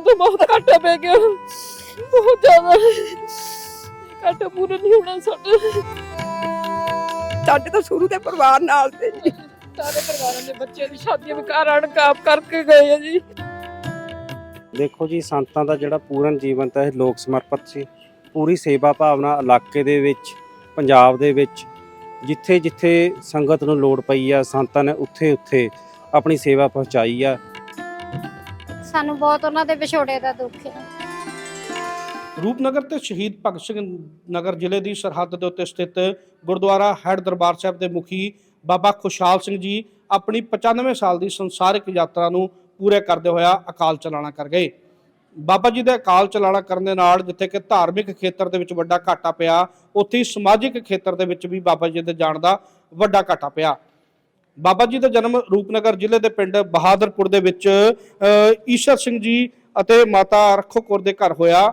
ਸਾਨੂੰ ਤਾਂ ਬਹੁਤ ਘਾਟਾ ਪੈ ਗਿਆ। ਬਹੁਤ ਜ਼ਿਆਦਾ। ਘਾਟਾ ਪੂਰਾ ਨਹੀਂ ਹੋਣਾ ਸਾਡਾ। ਸਾਡੇ ਤਾਂ ਸ਼ੁਰੂ ਦੇ ਪਰਿਵਾਰ ਨਾਲ ਤੇ। ਜੀ ਸਾਰੇ ਪਰਿਵਾਰਾਂ ਦੇ ਬੱਚਿਆਂ ਦੀ ਸ਼ਾਦੀਆਂ ਵੀ ਘਰ ਆਣ ਕਾਪ ਕਰਕੇ ਗਏ ਆ ਜੀ। ਦੇਖੋ ਜੀ ਸੰਤਾਂ ਦਾ ਜਿਹੜਾ ਪੂਰਨ ਜੀਵਨ ਤਾਂ ਇਹ ਲੋਕ ਸਮਰਪਿਤ ਸੀ। ਪੂਰੀ ਸੇਵਾ ਭਾਵਨਾ ਇਲਾਕੇ ਦੇ ਵਿੱਚ ਪੰਜਾਬ ਦੇ ਵਿੱਚ ਜਿੱਥੇ ਜਿੱਥੇ ਸੰਗਤ ਨੂੰ ਲੋੜ ਪਈ ਆ ਸੰਤਾਂ ਨੇ ਉੱਥੇ ਉੱਥੇ ਆਪਣੀ ਸੇਵਾ ਪਹੁੰਚਾਈ ਆ। ਸਾਨੂੰ ਬਹੁਤ ਉਹਨਾਂ ਦੇ ਵਿਛੋੜੇ ਦਾ ਦੁੱਖ ਹੈ। ਰੂਪਨਗਰ ਤੇ ਸ਼ਹੀਦ ਭਗਤ ਸਿੰਘ ਨਗਰ ਜ਼ਿਲ੍ਹੇ ਦੀ ਸਰਹੱਦ ਦੇ ਉੱਤੇ ਸਥਿਤ ਗੁਰਦੁਆਰਾ ਹੈਡ ਦਰਬਾਰ ਸਾਹਿਬ ਦੇ ਮੁਖੀ ਬਾਬਾ ਖੁਸ਼ਹਾਲ ਸਿੰਘ ਜੀ ਆਪਣੀ 95 ਸਾਲ ਦੀ ਸੰਸਾਰਿਕ ਯਾਤਰਾ ਨੂੰ ਪੂਰੇ ਕਰਦੇ ਹੋਇਆ ਅਕਾਲ ਚਲਾਣਾ ਕਰ ਗਏ। ਬਾਬਾ ਜੀ ਦੇ ਅਕਾਲ ਚਲਾਣਾ ਕਰਨ ਦੇ ਨਾਲ ਜਿੱਥੇ ਕਿ ਧਾਰਮਿਕ ਖੇਤਰ ਦੇ ਵਿੱਚ ਵੱਡਾ ਘਾਟਾ ਪਿਆ, ਉੱਥੇ ਹੀ ਸਮਾਜਿਕ ਖੇਤਰ ਦੇ ਵਿੱਚ ਵੀ ਬਾਬਾ ਜੀ ਦੇ ਜਾਣ ਦਾ ਵੱਡਾ ਘਾਟਾ ਪਿਆ। ਬਾਬਾ ਜੀ ਦਾ ਜਨਮ ਰੂਪਨਗਰ ਜ਼ਿਲ੍ਹੇ ਦੇ ਪਿੰਡ ਬਹਾਦਰਪੁਰ ਦੇ ਵਿੱਚ ਈਸ਼ਰ ਸਿੰਘ ਜੀ ਅਤੇ ਮਾਤਾ ਰੱਖੋ ਕੌਰ ਦੇ ਘਰ ਹੋਇਆ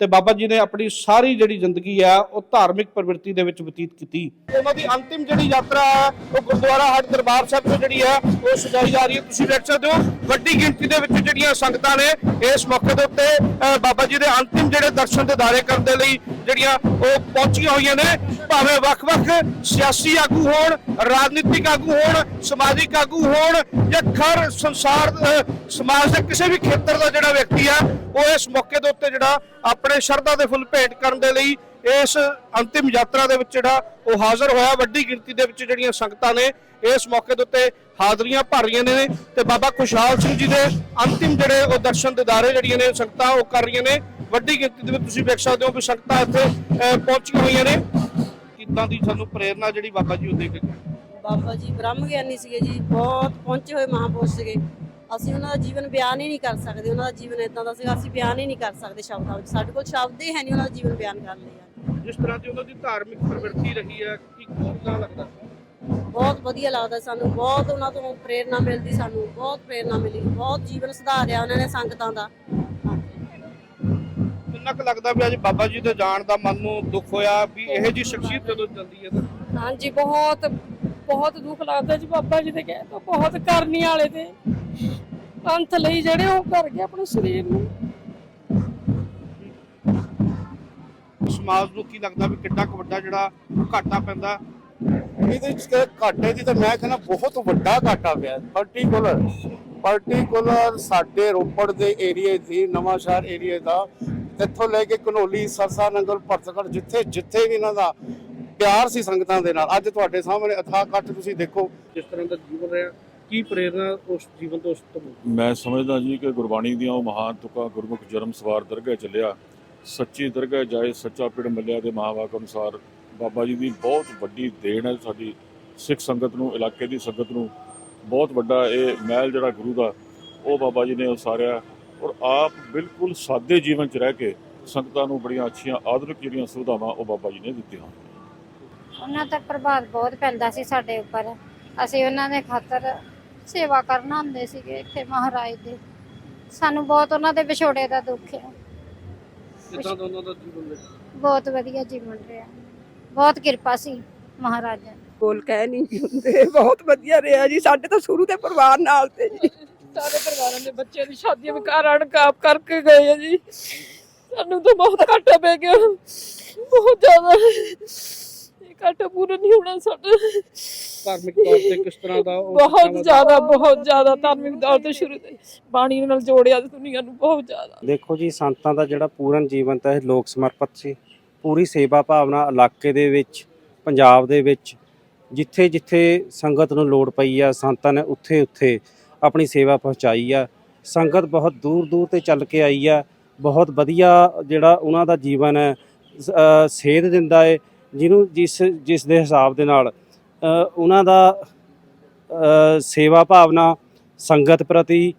ਤੇ ਬਾਬਾ ਜੀ ਨੇ ਆਪਣੀ ਸਾਰੀ ਜਿਹੜੀ ਜ਼ਿੰਦਗੀ ਆ ਉਹ ਧਾਰਮਿਕ ਪ੍ਰਵਿਰਤੀ ਦੇ ਵਿੱਚ ਬਤੀਤ ਕੀਤੀ। ਉਹਨਾਂ ਦੀ ਅੰਤਿਮ ਜਿਹੜੀ ਯਾਤਰਾ ਹੈ ਉਹ ਗੁਰਦੁਆਰਾ ਹਰ ਦਰਬਾਰ ਸਾਹਿਬ ਤੋਂ ਜਿਹੜੀ ਹੈ ਉਹ ਸਜਾਈ ਜਾ ਰਹੀ ਹੈ। ਤੁਸੀਂ ਦੇਖ ਸਕਦੇ ਹੋ ਵੱਡੀ ਗਿਣਤੀ ਦੇ ਵਿੱਚ ਜਿਹੜੀਆਂ ਸੰਗਤਾਂ ਨੇ ਇਸ ਮੌਕੇ ਦੇ ਉੱਤੇ ਅ, ਬਾਬਾ ਜੀ ਦੇ ਅੰਤਿਮ ਜਿਹੜੇ ਦਰਸ਼ਨ ਦੇ ਦਿਦਾਰੇ ਕਰਨ ਦੇ ਲਈ ਜਿਹੜੀਆਂ ਉਹ ਪਹੁੰਚੀਆਂ ਹੋਈਆਂ ਨੇ, ਭਾਵੇਂ ਵੱਖ-ਵੱਖ ਸਿਆਸੀ ਆਗੂ ਹੋਣ, ਰਾਜਨੀਤਿਕ ਆਗੂ ਹੋਣ, ਸਮਾਜਿਕ ਆਗੂ ਹੋਣ ਜਾਂ ਖਰ ਸੰਸਾਰ ਸਮਾਜ ਦੇ ਕਿਸੇ ਵੀ ਖੇਤਰ ਦਾ ਜਿਹੜਾ ਵਿਅਕਤੀ ਆ, ਉਹ ਇਸ ਮੌਕੇ ਦੇ ਉੱਤੇ ਜਿਹੜਾ ਆਪਣੇ ਸ਼ਰਧਾ ਦੇ ਫੁੱਲ ਭੇਟ ਕਰਨ ਦੇ ਲਈ ਇਸ ਅੰਤਿਮ ਯਾਤਰਾ ਦੇ ਵਿੱਚ ਜਿਹੜਾ ਉਹ ਹਾਜ਼ਰ ਹੋਇਆ। ਵੱਡੀ ਗਿਣਤੀ ਦੇ ਵਿੱਚ ਜਿਹੜੀਆਂ ਸੰਗਤਾਂ ਨੇ ਇਸ ਮੌਕੇ ਦੇ ਉੱਤੇ ਹਾਜ਼ਰੀਆਂ ਭਰ ਰਹੀਆਂ ਨੇ। ਤੇ ਬਾਬਾ ਖੁਸ਼ਹਾਲ ਸਿੰਘ ਜੀ ਦੇ ਅੰਤਿਮ ਜਿਹੜੇ ਉਹ ਦਰਸ਼ਨ ਦਿਦਾਰੇ ਜਿਹੜੀਆਂ ਨੇ, ਸੰਗਤਾਂ ਉਹ ਕਰ ਰਹੀਆਂ ਨੇ। ਵੱਡੀ ਗਿਣਤੀ ਦੇ ਵਿੱਚ ਤੁਸੀਂ ਵੇਖ ਸਕਦੇ ਹੋ ਕਿ ਸੰਗਤਾਂ ਇੱਥੇ ਅਹ, ਪਹੁੰਚੀਆਂ ਹੋਈਆਂ ਨੇ। ਕਿੱਦਾਂ ਦੀ ਸਾਨੂੰ ਪ੍ਰੇਰਣਾ ਜਿਹੜੀ ਬਾਬਾ ਜੀ ਉਹ ਦੇ ਕੇ ਗਏ? ਬਾਬਾ ਜੀ ਬ੍ਰਹਮ ਗਿਆਨੀ ਸੀਗੇ ਜੀ ਬਹੁਤ ਪਹੁੰਚੇ ਹੋਏ ਮਹਾਪੁਰਸ਼ ਸੀਗੇ। ਅਸੀਂ ਉਹਨਾਂ ਦਾ ਜੀਵਨ ਬਿਆਨ ਹੀ ਨਹੀਂ ਕਰ ਸਕਦੇ ਉਹਨਾਂ ਦਾ ਜੀਵਨ ਇਦਾਂ ਦਾ ਸੀਗਾ ਅਸੀਂ ਬਿਆਨ ਹੀ ਨਹੀਂ ਕਰ ਸਕਦੇ ਸ਼ਬਦਾਂ ਵਿੱਚ। ਸਾਡੇ ਕੋਲ ਸ਼ਬਦ ਹੀ ਹੈ ਨਹੀਂ ਉਹਨਾਂ ਦਾ ਜੀਵਨ ਬਿਆਨ ਕਰਨ ਲਈ। ਜਿਸ ਤਰ੍ਹਾਂ ਦੀ ਉਹਨਾਂ ਦੀ ਧਾਰਮਿਕ ਪ੍ਰਵਿਰਤੀ ਰਹੀ ਹੈ ਕੀ ਕਿੰਨਾ ਲੱਗਦਾ? ਬਹੁਤ ਵਧੀਆ ਲੱਗਦਾ ਸਾਨੂੰ ਬਹੁਤ ਉਹਨਾਂ ਤੋਂ ਪ੍ਰੇਰਣਾ ਮਿਲਦੀ ਸਾਨੂੰ ਬਹੁਤ ਪ੍ਰੇਰਣਾ ਮਿਲੀ ਬਹੁਤ ਜੀਵਨ ਸੁਧਾਰਿਆ ਉਹਨਾਂ ਨੇ ਸੰਗਤਾਂ ਦਾ। ਕਿੰਨਾ ਕੁ ਲੱਗਦਾ ਵੀ ਅੱਜ ਬਾਬਾ ਜੀ ਦੇ ਜਾਣ ਦਾ ਮਨ ਨੂੰ ਦੁੱਖ ਹੋਇਆ ਵੀ ਇਹ ਜੀ ਸ਼ਖਸੀਅਤ ਜਦੋਂ ਜਾਂਦੀ ਹੈ ਤਾਂ? ਹਾਂਜੀ ਬਹੁਤ ਬਹੁਤ ਦੁੱਖ ਲੱਗਦਾ ਜੀ ਬਾਬਾ ਜੀ ਦੇ ਕਹਿ ਤੋਂ ਬਹੁਤ ਕਰਨੀ ਵਾਲੇ ਤੇ। ਪੰਥ ਲਈ ਜਿਹੜੇ ਉਹ ਕਰ ਗਏ ਆਪਣੇ ਸਰੀਰ ਨੂੰ। ਸਮਾਜ ਨੂੰ ਕੀ ਲੱਗਦਾ ਵੀ ਕਿੱਡਾ ਕੁ ਵੱਡਾ ਜਿਹੜਾ ਘਾਟਾ ਪੈਂਦਾ? ਇਹਦੇ ਵਿੱਚ ਤੇ ਘਾਟੇ ਦੀ ਤਾਂ ਮੈਂ ਕਹਿੰਦਾ ਬਹੁਤ ਵੱਡਾ ਘਾਟਾ ਪਿਆ। ਪਾਰਟਿਕੂਲਰ ਪਾਰਟਿਕੂਲਰ ਸਾਡੇ ਰੋਪੜ ਦੇ ਏਰੀਏ ਦੀ ਨਵਾਂ ਸ਼ਹਿਰ ਏਰੀਏ ਦਾ ਇੱਥੋਂ ਲੈ ਕੇ ਕਨੋਲੀ ਸਰਸਾ ਨੰਗਲ ਭਰਤਗੜ ਜਿੱਥੇ ਜਿੱਥੇ ਵੀ ਇਹਨਾਂ ਦਾ ਪਿਆਰ ਸੀ ਸੰਗਤਾਂ ਦੇ ਨਾਲ ਅੱਜ ਤੁਹਾਡੇ ਸਾਹਮਣੇ ਅਥਾਹ ਕੱਟ ਤੁਸੀਂ ਦੇਖੋ। ਜਿਸ ਤਰ੍ਹਾਂ ਦਾ ਜੀਵਨ ਰਿਹਾ? ਕੀ ਪ੍ਰੇਰਣਾ ਉਸ ਜੀਵਨ ਤੋਂ ਉਸ ਤੋਂ? ਮੈਂ ਸਮਝਦਾ ਜੀ ਕਿ ਗੁਰਬਾਣੀ ਦੀਆਂ ਉਹ ਮਹਾਨ ਤੁਕਾਂ ਗੁਰਮੁਖ ਜਨਮ ਸਵਾਰ ਦਰਗਾਹ ਚੱਲਿਆ। ਸੱਚੀ ਦਰਗਾਹ ਜਾਏ ਸੱਚਾ ਪਿੜ ਮੱਲਿਆ ਦੇ ਮਹਾਵਾਕ ਅਨੁਸਾਰ ਬਾਬਾ ਜੀ ਦੀ ਬਹੁਤ ਵੱਡੀ ਦੇਣ ਹੈ ਸਾਡੀ ਸਿੱਖ ਸੰਗਤ ਨੂੰ ਇਲਾਕੇ ਦੀ ਸੰਗਤ ਨੂੰ। ਬਹੁਤ ਵੱਡਾ ਇਹ ਮਹਿਲ ਜਿਹੜਾ ਗੁਰੂ ਦਾ ਉਹ ਬਾਬਾ ਜੀ ਨੇ ਉਸਾਰਿਆ। ਔਰ ਆਪ ਬਿਲਕੁਲ ਸਾਦੇ ਜੀਵਨ 'ਚ ਰਹਿ ਕੇ ਸੰਗਤਾਂ ਨੂੰ ਬੜੀਆਂ ਅੱਛੀਆਂ ਆਧੁਨਿਕ ਜਿਹੜੀਆਂ ਸੁਵਿਧਾਵਾਂ ਉਹ ਬਾਬਾ ਜੀ ਨੇ ਦਿੱਤੀਆਂ ਉਹਨਾਂ ਦਾ ਪ੍ਰਭਾਵ ਬਹੁਤ ਪੈਂਦਾ ਸੀ ਸਾਡੇ ਉੱਪਰ। ਅਸੀਂ ਉਹਨਾਂ ਦੇ ਖਾਤਰ ਸੇਵਾ ਕਰਨ ਆਉਂਦੇ ਸੀਗੇ ਇੱਥੇ ਮਹਾਰਾਜ ਦੇ। ਸਾਨੂੰ ਬਹੁਤ ਉਹਨਾਂ ਦੇ ਵਿਛੋੜੇ ਦਾ ਦੁੱਖ ਹੈ। ਕਿੱਦਾਂ ਦਾ ਉਹਨਾਂ ਦਾ ਜੀਵਨ ਰਿਹਾ? ਬਹੁਤ ਵਧੀਆ ਜੀਵਨ ਰਿਹਾ। ਬਹੁਤ ਕਿਰਪਾ ਸੀ ਮਹਾਰਾਜਾ ਦੀ। ਬੋਲ ਕਹਿ ਨਹੀਂ ਹੁੰਦੇ। ਬਹੁਤ ਵਧੀਆ ਰਿਹਾ ਜੀ। ਸਾਡੇ ਤਾਂ ਸ਼ੁਰੂ ਦੇ ਪਰਿਵਾਰ ਨਾਲ ਤੇ ਜੀ। ਸਾਰੇ ਪਰਿਵਾਰਾਂ ਦੇ ਬੱਚਿਆਂ ਦੀ ਸ਼ਾਦੀਆਂ ਵੀ ਘਰ ਆਣ ਕਾਪ ਕਰਕੇ ਗਏ ਆ ਜੀ। ਸਾਨੂੰ ਤਾਂ ਬਹੁਤ ਘਾਟਾ ਪੈ ਗਿਆ ਬਹੁਤ ਜ਼ਿਆਦਾ। ਇਹ ਘਾਟਾ ਪੂਰਾ ਨਹੀਂ ਹੋਣਾ ਸਾਡਾ। ਧਾਰਮਿਕ ਤੌਰ ਤੇ ਕਿਸ ਤਰ੍ਹਾਂ ਦਾ ਉਹ ਬਹੁਤ ਜ਼ਿਆਦਾ ਬਹੁਤ ਜ਼ਿਆਦਾ ਧਾਰਮਿਕ ਤੌਰ ਤੇ ਸ਼ੁਰੂ ਤੋਂ ਬਾਣੀ ਨਾਲ ਜੋੜਿਆ ਦੁਨੀਆ ਨੂੰ ਬਹੁਤ ਜ਼ਿਆਦਾ। ਦੇਖੋ ਜੀ ਸੰਤਾਂ ਦਾ ਜਿਹੜਾ ਪੂਰਨ ਜੀਵਨ ਤਾਂ ਇਹ ਲੋਕ ਸਮਰਪਿਤ ਸੀ। ਪੂਰੀ ਸੇਵਾ ਭਾਵਨਾ ਇਲਾਕੇ ਦੇ ਵਿੱਚ ਪੰਜਾਬ ਦੇ ਵਿੱਚ ਜਿੱਥੇ ਜਿੱਥੇ ਸੰਗਤ ਨੂੰ ਲੋੜ ਪਈ ਆ ਸੰਤਾਂ ਨੇ ਉੱਥੇ ਉੱਥੇ ਆਪਣੀ ਸੇਵਾ ਪਹੁੰਚਾਈ ਆ। ਸੰਗਤ ਬਹੁਤ ਦੂਰ ਦੂਰ ਤੇ ਚੱਲ ਕੇ ਆਈ ਆ। ਬਹੁਤ ਵਧੀਆ ਜਿਹੜਾ ਉਹਨਾਂ ਦਾ ਜੀਵਨ ਹੈ ਸੇਧ ਦਿੰਦਾ ਹੈ ਜਿਹਨੂੰ ਜਿਸ ਜਿਸ ਦੇ ਹਿਸਾਬ ਦੇ ਨਾਲ ਉਹਨਾਂ ਦਾ ਸੇਵਾ ਭਾਵਨਾ, ਸੰਗਤ ਪ੍ਰਤੀ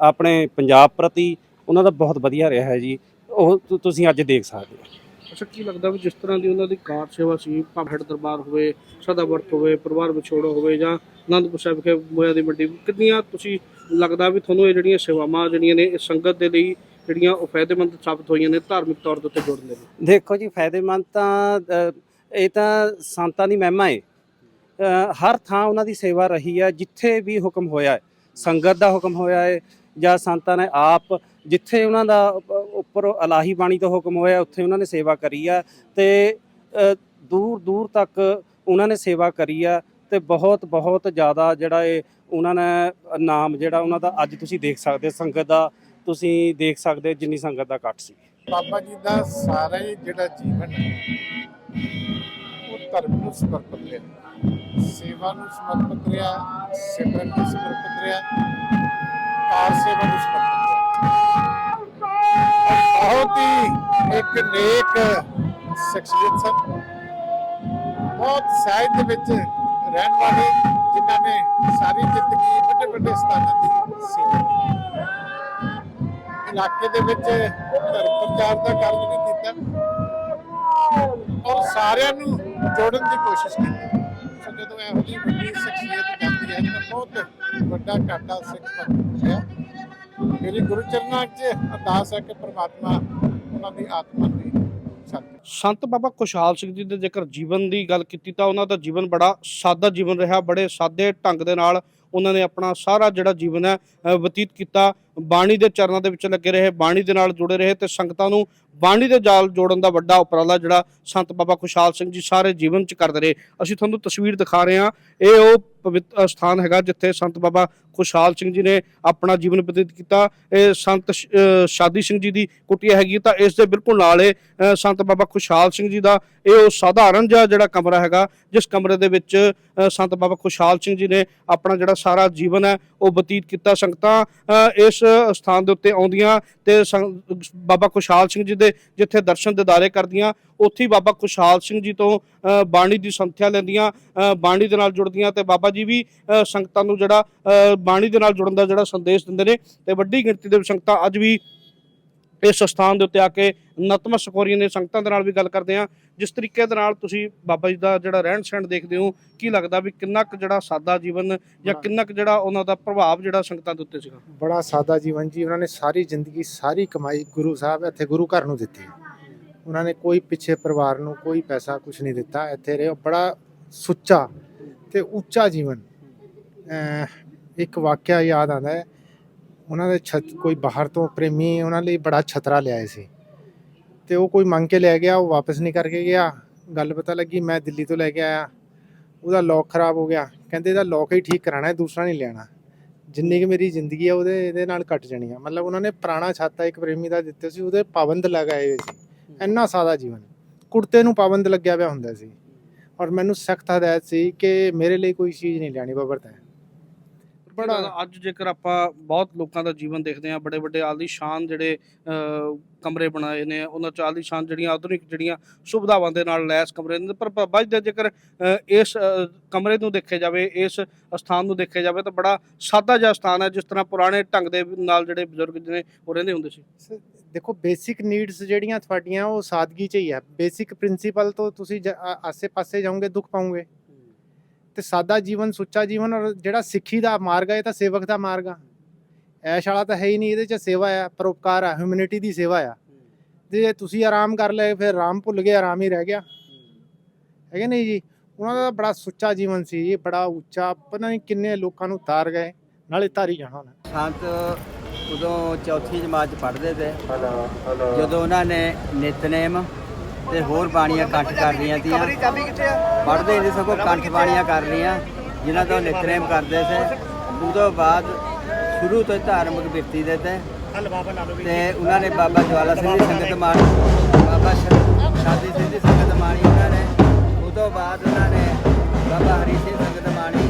ਆਪਣੇ ਪੰਜਾਬ ਪ੍ਰਤੀ, ਉਹਨਾਂ ਦਾ ਬਹੁਤ ਵਧੀਆ ਰਿਹਾ ਹੈ ਜੀ। ਉਹ ਤੁਸੀਂ ਅੱਜ ਦੇਖ ਸਕਦੇ ਹੋ। ਅੱਛਾ, ਕੀ ਲੱਗਦਾ ਵੀ ਜਿਸ ਤਰ੍ਹਾਂ ਦੀ ਉਹਨਾਂ ਦੀ ਕਾਰ ਸੇਵਾ ਸੀ, ਭਾਵੇਂ ਦਰਬਾਰ ਹੋਵੇ ਸਦਾ ਵਰਤ ਹੋਵੇ, ਪਰਿਵਾਰ ਵਿਛੋੜਾ ਹੋਵੇ ਜਾਂ ਆਨੰਦਪੁਰ ਸਾਹਿਬ ਵਿਖੇ ਮੋਇਆ ਦੀ ਮੰਡੀ, ਕਿੰਨੀਆਂ ਤੁਸੀਂ ਲੱਗਦਾ ਵੀ ਤੁਹਾਨੂੰ ਇਹ ਜਿਹੜੀਆਂ ਸੇਵਾਵਾਂ ਜਿਹੜੀਆਂ ਨੇ, ਇਹ ਸੰਗਤ ਦੇ ਲਈ ਜਿਹੜੀਆਂ ਉਹ ਫਾਇਦੇਮੰਦ ਸਾਬਤ ਹੋਈਆਂ ਨੇ, ਧਾਰਮਿਕ ਤੌਰ ਦੇ ਉੱਤੇ ਜੁੜਨ ਦੇ ਲਈ ਦੇਖੋ ਜੀ, ਫਾਇਦੇਮੰਦ ਤਾਂ ਇਹ ਤਾਂ ਸੰਤਾਂ ਦੀ ਮਹਿਮਾ ਹੈ ਹਰ ਥਾਂ ਉਹਨਾਂ ਦੀ ਸੇਵਾ ਰਹੀ ਹੈ ਜਿੱਥੇ ਵੀ ਹੁਕਮ ਹੋਇਆ ਹੈ ਸੰਗਤ ਦਾ ਹੁਕਮ ਹੋਇਆ ਹੈ ਜਾਂ ਸੰਤਾਂ ਨੇ ਆਪ ਜਿੱਥੇ ਉਹਨਾਂ ਦਾ ਉੱਪਰ ਅਲਾਹੀ ਬਾਣੀ ਦਾ ਹੁਕਮ ਹੋਇਆ, ਉੱਥੇ ਉਹਨਾਂ ਨੇ ਸੇਵਾ ਕਰੀ ਆ ਤੇ ਦੂਰ ਦੂਰ ਤੱਕ ਉਹਨਾਂ ਨੇ ਸੇਵਾ ਕਰੀ ਆ ਤੇ ਬਹੁਤ ਬਹੁਤ ਜ਼ਿਆਦਾ ਜਿਹੜਾ ਇਹ ਉਹਨਾਂ ਨੇ ਨਾਮ ਜਿਹੜਾ ਉਹਨਾਂ ਦਾ ਅੱਜ ਤੁਸੀਂ ਦੇਖ ਸਕਦੇ, ਸੰਗਤ ਦਾ ਤੁਸੀਂ ਦੇਖ ਸਕਦੇ ਜਿੰਨੀ ਸੰਗਤ ਦਾ ਇਕੱਠ ਸੀ। ਬਾਬਾ ਜੀ ਦਾ ਸਾਰਾ ਹੀ ਜਿਹੜਾ ਜੀਵਨ ਹੈ, ਉਹ ਧਰਮ ਨੂੰ ਸਮਰਪਿਤ ਰਿਹਾ। ਸੇਵਾ ਨੂੰ ਸਮਰਪਿਤ ਰਿਹਾ, ਸਿਮਰਨ ਨੂੰ ਸਮਰਪਿਤ ਰਿਹਾ, ਕਾਰ ਸੇਵਾ ਨੂੰ ਸਮਰਪਿਤ ਬਹੁਤ ਹੀ ਇੱਕ ਨੇਕ ਸ਼ਖਸੀਅਤ ਸਨ। ਬਹੁਤ ਸਾਹਿਤ ਦੇ ਵਿੱਚ ਰਹਿਣ ਵਾਲੇ ਜਿਨ੍ਹਾਂ ਨੇ ਸਾਰੀ ਜ਼ਿੰਦਗੀ ਵੱਡੇ ਵੱਡੇ ਸਥਾਨਾਂ ਦੀ ਸੇਵਾ ਕੀਤੀ। ਇਲਾਕੇ ਦੇ ਵਿੱਚ ਧਰਮ ਪ੍ਰਚਾਰ ਦਾ ਕਾਰਜ ਵੀ ਕੀਤਾ ਔਰ ਸਾਰਿਆਂ ਨੂੰ ਜੋੜਨ ਦੀ ਕੋਸ਼ਿਸ਼ ਕੀਤੀ। ਸੋ ਜਦੋਂ ਇਹੋ ਜਿਹੀ ਵੱਡੀ ਸ਼ਖਸੀਅਤ ਜਾਂਦੀ ਹੈ, ਤਾਂ ਬਹੁਤ ਵੱਡਾ ਘਾਟਾ ਸਿੱਖ ਪੰਥ ਨੂੰ ਮੇਰੀ ਗੁਰੂ ਚਰਨਾਂ 'ਚ ਅਰਦਾਸ ਹੈ ਕਿ ਪ੍ਰਮਾਤਮਾ ਉਹਨਾਂ ਦੀ ਆਤਮਾ ਦੀ ਸੰਤ ਬਾਬਾ ਖੁਸ਼ਹਾਲ ਸਿੰਘ ਜੀ ਦੇ ਜੇਕਰ ਜੀਵਨ ਦੀ ਗੱਲ ਕੀਤੀ ਤਾਂ ਉਹਨਾਂ ਦਾ ਜੀਵਨ ਬੜਾ ਸਾਦਾ ਜੀਵਨ ਰਿਹਾ, ਬੜੇ ਸਾਦੇ ਢੰਗ ਦੇ ਨਾਲ ਉਹਨਾਂ ਨੇ ਆਪਣਾ ਸਾਰਾ ਜਿਹੜਾ ਜੀਵਨ ਹੈ ਬਤੀਤ ਕੀਤਾ। ਬਾਣੀ ਦੇ ਚਰਨਾਂ ਦੇ ਵਿੱਚ ਲੱਗੇ ਰਹੇ, ਬਾਣੀ ਦੇ ਨਾਲ ਜੁੜੇ ਰਹੇ ਤੇ ਸੰਗਤਾਂ ਨੂੰ ਬਾਣੀ ਦੇ ਜਾਲ ਜੋੜਨ ਦਾ ਵੱਡਾ ਉਪਰਾਲਾ ਜਿਹੜਾ ਸੰਤ ਬਾਬਾ ਖੁਸ਼ਹਾਲ ਸਿੰਘ ਜੀ ਸਾਰੇ ਜੀਵਨ 'ਚ ਕਰਦੇ ਰਹੇ। ਅਸੀਂ ਤੁਹਾਨੂੰ ਤਸਵੀਰ ਦਿਖਾ ਰਹੇ ਹਾਂ, ਇਹ ਉਹ ਪਵਿੱਤਰ ਸਥਾਨ ਹੈਗਾ ਜਿੱਥੇ ਸੰਤ ਬਾਬਾ ਖੁਸ਼ਹਾਲ ਸਿੰਘ ਜੀ ਨੇ ਆਪਣਾ ਜੀਵਨ ਬਤੀਤ ਕੀਤਾ। ਇਹ ਸੰਤ ਸ਼ਾਦੀ ਸਿੰਘ ਜੀ ਦੀ ਕੁਟੀਆ ਹੈਗੀ ਤਾਂ ਇਸ ਦੇ ਬਿਲਕੁਲ ਨਾਲ ਇਹ ਸੰਤ ਬਾਬਾ ਖੁਸ਼ਹਾਲ ਸਿੰਘ ਜੀ ਦਾ ਇਹ ਉਹ ਸਾਧਾਰਨ ਜਿਹਾ ਜਿਹੜਾ ਕਮਰਾ ਹੈਗਾ, ਜਿਸ ਕਮਰੇ ਦੇ ਵਿੱਚ ਸੰਤ ਬਾਬਾ ਖੁਸ਼ਹਾਲ ਸਿੰਘ ਜੀ ਨੇ ਆਪਣਾ ਜਿਹੜਾ ਸਾਰਾ ਜੀਵਨ ਹੈ ਉਹ ਬਤੀਤ ਕੀਤਾ। ਸੰਗਤਾਂ ਇਸ ਸਥਾਨ ਦੇ ਉੱਤੇ ਆਉਂਦੀਆਂ ਤੇ ਸੰਗ- ਬਾਬਾ ਖੁਸ਼ਹਾਲ ਸਿੰਘ ਜੀ ਦੇ ਜਿੱਥੇ ਦਰਸ਼ਨ ਦਿਦਾਰੇ ਕਰਦੀਆਂ, ਉੱਥੇ ਹੀ ਬਾਬਾ ਖੁਸ਼ਹਾਲ ਸਿੰਘ ਜੀ ਤੋਂ ਬਾਣੀ ਦੀ ਸੰਥਿਆ ਲੈਂਦੀਆਂ ਬਾਣੀ ਦੇ ਨਾਲ ਜੁੜਦੀਆਂ ਤੇ ਬਾਬਾ ਜੀ ਵੀ ਸੰਗਤਾਂ ਨੂੰ ਜਿਹੜਾ ਬਾਣੀ ਦੇ ਨਾਲ ਜੁੜਨ ਦਾ ਜਿਹੜਾ ਸੰਦੇਸ਼ ਦਿੰਦੇ ਨੇ ਤੇ ਵੱਡੀ ਗਿਣਤੀ ਦੇ ਵਿੱਚ ਸੰਗਤਾਂ ਅੱਜ ਵੀ ਇਸ ਸਥਾਨ ਦੇ ਉੱਤੇ ਆ ਕੇ ਨਤਮਸਤਕ ਹੋ ਰਹੀਆਂ ਨੇ ਸੰਗਤਾਂ ਦੇ ਨਾਲ ਵੀ ਗੱਲ ਕਰਦੇ ਆ ਜਿਸ ਤਰੀਕੇ ਦੇ ਨਾਲ ਤੁਸੀਂ ਬਾਬਾ ਜੀ ਦਾ ਜਿਹੜਾ ਰਹਿਣ ਸਹਿਣ ਦੇਖਦੇ ਹੋ ਕੀ ਲੱਗਦਾ ਵੀ ਕਿੰਨਾ ਕੁ ਜਿਹੜਾ ਸਾਦਾ ਜੀਵਨ ਜਾਂ ਕਿੰਨਾ ਕੁ ਜਿਹੜਾ ਉਹਨਾਂ ਦਾ ਪ੍ਰਭਾਵ ਜਿਹੜਾ ਸੰਗਤਾਂ ਦੇ ਉੱਤੇ ਸੀਗਾ? ਬੜਾ ਸਾਦਾ ਜੀਵਨ ਜੀ ਉਹਨਾਂ ਨੇ ਸਾਰੀ ਜ਼ਿੰਦਗੀ ਸਾਰੀ ਕਮਾਈ ਗੁਰੂ ਸਾਹਿਬ ਇੱਥੇ ਗੁਰੂ ਘਰ ਨੂੰ ਦਿੱਤੀ। ਉਹਨਾਂ ਨੇ ਕੋਈ ਪਿੱਛੇ ਪਰਿਵਾਰ ਨੂੰ ਕੋਈ ਪੈਸਾ ਕੁਝ ਨਹੀਂ ਦਿੱਤਾ। ਇੱਥੇ ਰਹੇ ਬੜਾ ਸੁੱਚਾ ਤੇ ਉੱਚਾ ਜੀਵਨ। ਇੱਕ ਵਾਕਿਆ ਯਾਦ ਆਉਂਦਾ ਹੈ ਉਹਨਾਂ ਦੇ ਛਤ, ਕੋਈ ਬਾਹਰ ਤੋਂ ਪ੍ਰੇਮੀ ਉਹਨਾਂ ਲਈ ਬੜਾ ਛਤਰਾ ਲਿਆਏ ਸੀ। ਤੇ ਉਹ ਕੋਈ ਮੰਗ ਕੇ ਲੈ ਗਿਆ, ਉਹ ਵਾਪਸ ਨਹੀਂ ਕਰਕੇ ਗਿਆ। ਗੱਲ ਪਤਾ ਲੱਗੀ, ਮੈਂ ਦਿੱਲੀ ਤੋਂ ਲੈ ਕੇ ਆਇਆ। ਉਹਦਾ ਲੋਕ ਖਰਾਬ ਹੋ ਗਿਆ। ਕਹਿੰਦੇ ਇਹਦਾ ਲੋਕ ਹੀ ਠੀਕ ਕਰਾਣਾ ਹੈ, ਦੂਸਰਾ ਨਹੀਂ ਲੈਣਾ ਜਿੰਨੀ ਕਿ ਮੇਰੀ ਜ਼ਿੰਦਗੀ ਆ, ਉਹਦੇ, ਇਹਦੇ ਨਾਲ ਕੱਟ ਜਾਣੀ ਆ। ਮਤਲਬ ਉਹਨਾਂ ਨੇ ਪੁਰਾਣਾ ਛਾਤਾ ਇੱਕ ਪ੍ਰੇਮੀ ਦਾ ਦਿੱਤੇ ਸੀ, ਉਹਦੇ ਪਾਬੰਦ ਲਗਾਏ ਹੋਏ ਸੀ। ਇੰਨਾ ਸਾਦਾ ਜੀਵਨ। ਕੁੜਤੇ ਨੂੰ ਪਾਬੰਦ ਲੱਗਿਆ ਪਿਆ ਹੁੰਦਾ ਸੀ। ਔਰ ਮੈਨੂੰ ਸਖਤ ਹਦਾਇਤ ਸੀ ਕਿ ਮੇਰੇ ਲਈ ਕੋਈ ਚੀਜ਼ ਨਹੀਂ ਲੈਣੀ ਬਬਰਤ ਬੜਾ ਅੱਜ ਜੇਕਰ ਆਪਾਂ ਬਹੁਤ ਲੋਕਾਂ ਦਾ ਜੀਵਨ ਦੇਖਦੇ ਆ ਬੜੇ ਵੱਡੇ ਆਲੀ ਸ਼ਾਨ ਜਿਹੜੇ ਕਮਰੇ ਬਣਾਏ ਨੇ ਉਹਨਾਂ ਚ ਆਲੀ ਸ਼ਾਨ ਜਿਹੜੀਆਂ ਆਧੁਨਿਕ ਜਿਹੜੀਆਂ ਸੁਵਿਧਾਵਾਂ ਦੇ ਨਾਲ ਲੈਸ ਕਮਰੇ ਨੇ ਪਰ ਬਾਬਾ ਜੀ ਦਾ ਜੇਕਰ ਇਸ ਕਮਰੇ ਨੂੰ ਦੇਖਿਆ ਜਾਵੇ ਇਸ ਸਥਾਨ ਨੂੰ ਦੇਖਿਆ ਜਾਵੇ ਤਾਂ ਬੜਾ ਸਾਦਾ ਜਿਹਾ ਸਥਾਨ ਹੈ ਜਿਸ ਤਰ੍ਹਾਂ ਪੁਰਾਣੇ ਢੰਗ ਦੇ ਨਾਲ ਜਿਹੜੇ ਬਜ਼ੁਰਗ ਨੇ ਉਹ ਰਹਿੰਦੇ ਹੁੰਦੇ ਸੀ। ਦੇਖੋ ਬੇਸਿਕ ਨੀਡਸ ਜਿਹੜੀਆਂ ਤੁਹਾਡੀਆਂ ਉਹ ਸਾਦਗੀ ਚ ਹੀ ਹੈ। ਬੇਸਿਕ ਪ੍ਰਿੰਸੀਪਲ ਤੋਂ ਤੁਸੀਂ ਆਸੇ-ਪਾਸੇ ਜਾਓਗੇ ਦੁੱਖ ਪਾਓਗੇ। ਤੇ ਸਾਦਾ ਜੀਵਨ ਸੁੱਚਾ ਜੀਵਨ ਔਰ ਜਿਹੜਾ ਸਿੱਖੀ ਦਾ ਮਾਰਗ ਹੈ ਇਹ ਤਾਂ ਸੇਵਕ ਦਾ ਮਾਰਗ ਆ। ਐਸ਼ ਵਾਲਾ ਤਾਂ ਹੈ ਹੀ ਨਹੀਂ ਇਹਦੇ ਚ ਸੇਵਾ ਆ ਪਰਉਪਕਾਰ ਆ ਹਿਊਮੈਨਿਟੀ ਦੀ ਸੇਵਾ ਆ। ਜੇ ਤੁਸੀਂ ਆਰਾਮ ਕਰ ਲਏ ਫਿਰ ਆਰਾਮ ਭੁੱਲ ਗਏ ਆਰਾਮ ਹੀ ਰਹਿ ਗਿਆ। ਹੈਗੇ ਨਹੀਂ ਜੀ? ਉਹਨਾਂ ਦਾ ਬੜਾ ਸੁੱਚਾ ਜੀਵਨ ਸੀ ਜੀ ਬੜਾ ਉੱਚਾ ਪਤਾ ਨਹੀਂ ਕਿੰਨੇ ਲੋਕਾਂ ਨੂੰ ਤਾਰ ਗਏ ਨਾਲੇ ਤਾਰੀ ਜਾਣਾ ਉਹਨਾਂ। ਸੰਤ ਉਦੋਂ ਚੌਥੀ ਜਮਾਤ ਚ ਪੜ੍ਹਦੇ ਤੇ ਜਦੋਂ ਉਹਨਾਂ ਨੇ ਨਿਤਨੇਮ ਤੇ ਹੋਰ ਬਾਣੀਆਂ ਕੰਠ ਕਰ ਰਹੀਆਂ ਤੀਆਂ। ਪੜ੍ਹਦੇ ਨਹੀਂ ਸਗੋਂ ਕੰਠ ਬਾਣੀਆਂ ਕਰ ਰਹੀਆਂ, ਜਿਨ੍ਹਾਂ ਤੋਂ ਨਿਤਨੇਮ ਕਰਦੇ ਸੀ। ਉਦੋਂ ਬਾਅਦ ਸ਼ੁਰੂ ਤੋਂ ਧਾਰਮਿਕ ਬਿਰਤੀ ਦੇ ਤੇ ਤੇ ਉਹਨਾਂ ਨੇ ਬਾਬਾ ਜਵਾਲਾ ਸਿੰਘ ਦੀ ਸੰਗਤ ਮਾਣੀ ਬਾਬਾ ਸ਼ਾਦੀ ਸਿੰਘ ਦੀ ਸੰਗਤ ਮਾਣੀ ਉਹਨਾਂ ਨੇ। ਉਦੋਂ ਬਾਅਦ ਉਹਨਾਂ ਨੇ ਬਾਬਾ ਹਰੀ ਸਿੰਘ ਸੰਗਤ ਮਾਣੀ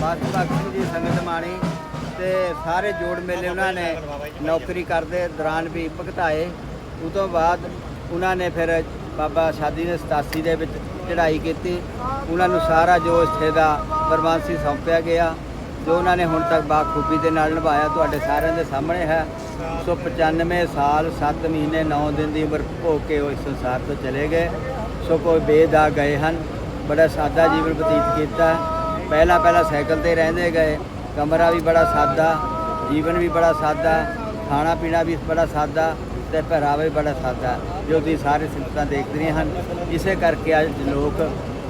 ਮਾਸਟਰ ਭਗਤ ਸਿੰਘ ਦੀ ਸੰਗਤ ਮਾਣੀ ਤੇ ਸਾਰੇ ਜੋੜ ਮੇਲੇ ਉਹਨਾਂ ਨੇ ਨੌਕਰੀ ਕਰਦੇ, ਦੌਰਾਨ ਵੀ ਭਗਤਾਏ। ਉਹ ਤੋਂ ਬਾਅਦ ਉਹਨਾਂ ਨੇ ਫਿਰ ਬਾਬਾ ਸ਼ਾਦੀ ਨੇ 87 ਦੇ ਵਿੱਚ ਚੜ੍ਹਾਈ ਕੀਤੀ। ਉਹਨਾਂ ਨੂੰ ਸਾਰਾ ਜੋ ਇੱਥੇ ਦਾ ਪਰਮਾਨਸੀ ਸੌਂਪਿਆ ਗਿਆ। ਜੋ ਉਹਨਾਂ ਨੇ ਹੁਣ ਤੱਕ ਬਾਖੂਬੀ ਦੇ ਨਾਲ ਨਿਭਾਇਆ, ਤੁਹਾਡੇ ਸਾਰਿਆਂ ਦੇ ਸਾਹਮਣੇ ਹੈ। 195 ਸਾਲ 7 ਮਹੀਨੇ 9 ਦਿਨ ਦੀ ਉਮਰ ਭੋਗ ਕੇ ਉਹ ਇਸ ਸੰਸਾਰ ਤੋਂ ਚਲੇ ਗਏ। ਸੋ ਕੋਈ ਬੇਦ ਗਏ ਹਨ। ਬੜਾ ਸਾਦਾ ਜੀਵਨ ਬਤੀਤ ਕੀਤਾ। ਪਹਿਲਾਂ ਪਹਿਲਾਂ ਸਾਈਕਲ ਤੇ ਰਹਿੰਦੇ ਗਏ। ਕਮਰਾ ਵੀ ਬੜਾ ਸਾਦਾ, ਜੀਵਨ ਵੀ ਬੜਾ ਸਾਦਾ ਖਾਣਾ ਪੀਣਾ ਵੀ ਬੜਾ ਸਾਦਾ। ਤੇ ਪਹਿਰਾਵਾ ਵੀ ਬੜਾ ਸਾਦਾ ਜੋ ਤੁਸੀਂ ਸਾਰੇ ਸੰਗਤਾਂ ਦੇਖ ਰਹੀਆਂ ਹਨ। ਇਸੇ ਕਰਕੇ ਅੱਜ ਲੋਕ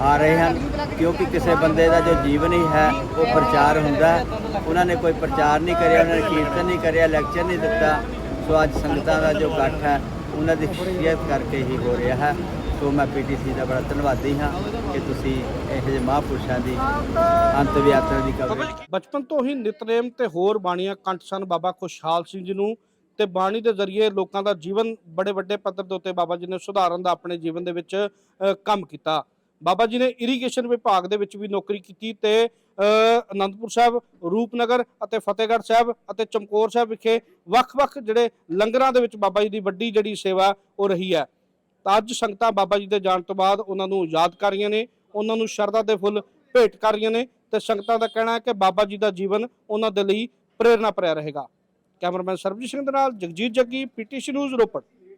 ਆ ਰਹੇ ਹਨ, ਕਿਉਂਕਿ ਕਿਸੇ ਬੰਦੇ ਦਾ ਜੋ ਜੀਵਨ ਹੀ ਹੈ, ਉਹ ਪ੍ਰਚਾਰ ਹੁੰਦਾ ਉਹਨਾਂ ਨੇ ਕੋਈ ਪ੍ਰਚਾਰ ਨਹੀਂ ਕਰਿਆ, ਉਹਨਾਂ ਨੇ ਕੀਰਤਨ ਨਹੀਂ ਕਰਿਆ ਲੈਕਚਰ ਨਹੀਂ ਦਿੱਤਾ। ਸੋ ਅੱਜ ਸੰਗਤਾਂ ਦਾ ਜੋ ਇਕੱਠ ਹੈ, ਉਹਨਾਂ ਦੀ ਖੁਸ਼ੀਅਤ ਕਰਕੇ ਹੀ ਹੋ ਰਿਹਾ ਹੈ। ਸੋ ਮੈਂ ਪੀਟੀਸੀ ਦਾ ਬੜਾ ਧੰਨਵਾਦੀ ਹਾਂ ਕਿ ਤੁਸੀਂ ਇਹੋ ਜਿਹੇ ਮਹਾਂਪੁਰਸ਼ਾਂ ਦੀ ਅੰਤ ਯਾਤਰਾ ਦੀ ਕਵਰੇਜ ਬਚਪਨ ਤੋਂ ਹੀ ਨਿਤਨੇਮ ਤੇ ਹੋਰ ਬਾਣੀਆਂ ਕੰਠ ਸਨ। ਬਾਬਾ ਖੁਸ਼ਹਾਲ ਸਿੰਘ ਜੀ ਨੂੰ ਤੇ ਬਾਣੀ ਦੇ ਜ਼ਰੀਏ ਲੋਕਾਂ ਦਾ ਜੀਵਨ ਬੜੇ ਵੱਡੇ ਪੱਧਰ ਦੇ ਉੱਤੇ ਬਾਬਾ ਜੀ ਨੇ ਸੁਧਾਰਨ ਦਾ ਆਪਣੇ ਜੀਵਨ ਦੇ ਵਿੱਚ ਕੰਮ ਕੀਤਾ। ਬਾਬਾ ਜੀ ਨੇ ਇਰੀਗੇਸ਼ਨ ਵਿਭਾਗ ਦੇ ਵਿੱਚ ਵੀ ਨੌਕਰੀ ਕੀਤੀ ਤੇ ਅਨੰਦਪੁਰ ਸਾਹਿਬ, ਰੂਪਨਗਰ ਅਤੇ ਫਤਿਹਗੜ੍ਹ ਸਾਹਿਬ ਅਤੇ ਚਮਕੌਰ ਸਾਹਿਬ ਵਿਖੇ ਵੱਖ-ਵੱਖ ਜਿਹੜੇ ਲੰਗਰਾਂ ਦੇ ਵਿੱਚ ਬਾਬਾ ਜੀ ਦੀ ਵੱਡੀ ਜਿਹੜੀ ਸੇਵਾ ਉਹ ਰਹੀ ਹੈ। ਤਾਂ ਅੱਜ ਸੰਗਤਾਂ ਬਾਬਾ ਜੀ ਦੇ ਜਾਣ ਤੋਂ ਬਾਅਦ ਉਹਨਾਂ ਨੂੰ ਯਾਦ ਕਰ ਰਹੀਆਂ ਨੇ, ਉਹਨਾਂ ਨੂੰ ਸ਼ਰਧਾ ਦੇ ਫੁੱਲ ਭੇਟ ਕਰ ਰਹੀਆਂ ਨੇ ਤੇ ਸੰਗਤਾਂ ਦਾ ਕਹਿਣਾ ਹੈ ਕਿ ਬਾਬਾ ਜੀ ਦਾ ਜੀਵਨ ਉਹਨਾਂ ਦੇ ਲਈ ਪ੍ਰੇਰਨਾ ਭਰਿਆ ਰਹੇਗਾ। ਕੈਮਰਾਮੈਨ ਸਰਬਜੀਤ ਸਿੰਘ ਦੇ ਨਾਲ ਜਗਜੀਤ ਜੱਗੀ ਪੀਟੀਸੀ ਨਿਊਜ਼ ਰੋਪੜ।